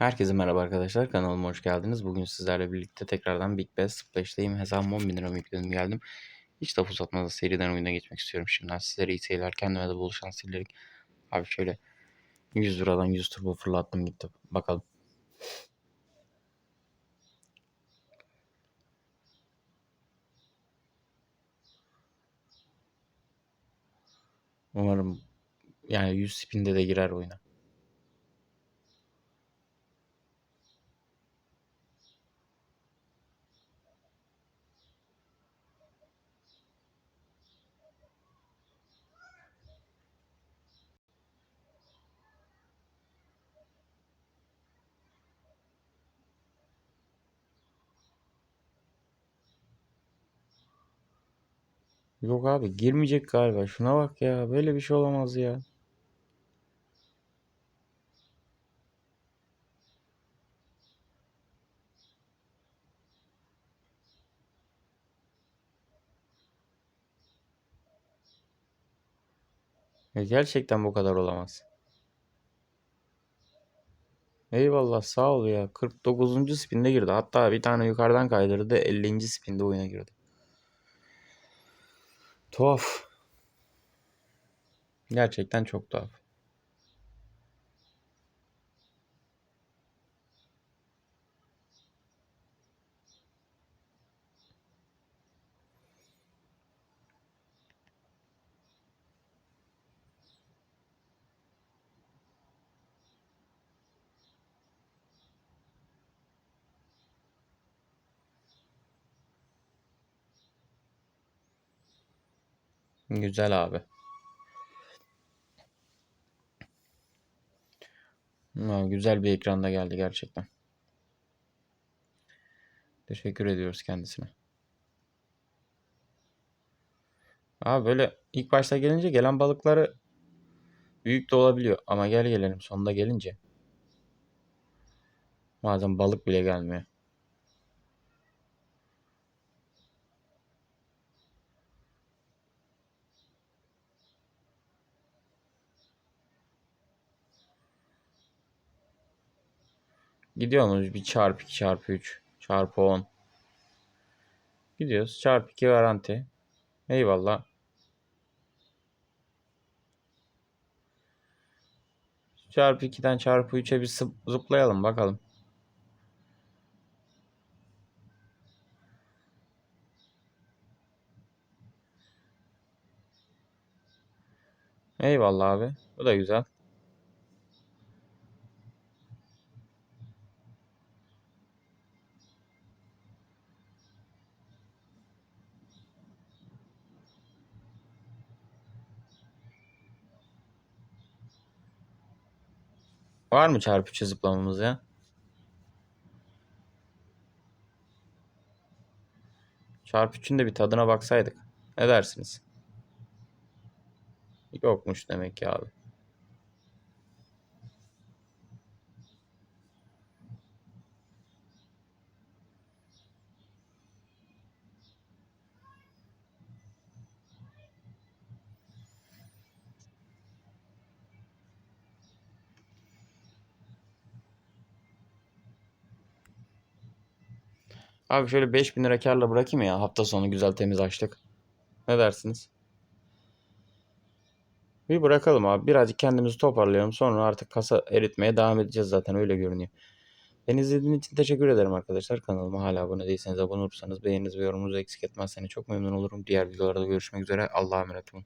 Herkese merhaba arkadaşlar. Kanalıma hoş geldiniz. Bugün sizlerle birlikte tekrardan Big Bass Splash'teyim. Hesabıma 10 bin lira yükledim geldim. Hiç laf uzatmadan seriden oyuna geçmek istiyorum. Şimdiden sizlere iyi seyirler. Kendime de bol şans dilerim. Abi şöyle 100 liradan 100 turbo fırlattım gitti. Bakalım. Umarım yani 100 spinde de girer oyuna. Yok abi girmeyecek galiba. Şuna bak ya. Böyle bir şey olamaz ya. Ya gerçekten bu kadar olamaz. Eyvallah sağ ol ya. 49. spinde girdi. Hatta bir tane yukarıdan kaydırdı. 50. spinde oyuna girdi. Tuhaf. Gerçekten çok tuhaf. Güzel abi. Ha, güzel bir ekranda geldi gerçekten. Teşekkür ediyoruz kendisine. Abi böyle ilk başta gelince gelen balıkları büyük de olabiliyor. Ama gel gelelim sonunda gelince. Bazen balık bile gelmiyor. Gidiyorsunuz bir çarpı 2 çarpı 3 çarpı 10. Gidiyoruz çarpı 2 garanti. Eyvallah. Çarpı 2'den çarpı 3'e bir zıplayalım bakalım. Eyvallah abi. Bu da güzel. Var mı çarpı 3'e zıplamamız ya? Çarpı 3'ün de bir tadına baksaydık. Ne dersiniz? Yokmuş demek ki abi. Abi şöyle 5000 lira karla bırakayım ya. Hafta sonu güzel temiz açtık. Ne dersiniz? Bir bırakalım abi. Birazcık kendimizi toparlayalım. Sonra artık kasa eritmeye devam edeceğiz zaten öyle görünüyor. Beni izlediğiniz için teşekkür ederim arkadaşlar. Kanalıma hala abone değilseniz abone olursanız beğeniniz ve yorumunuzu eksik etmezseniz çok memnun olurum. Diğer videolarda görüşmek üzere. Allah'a emanet olun.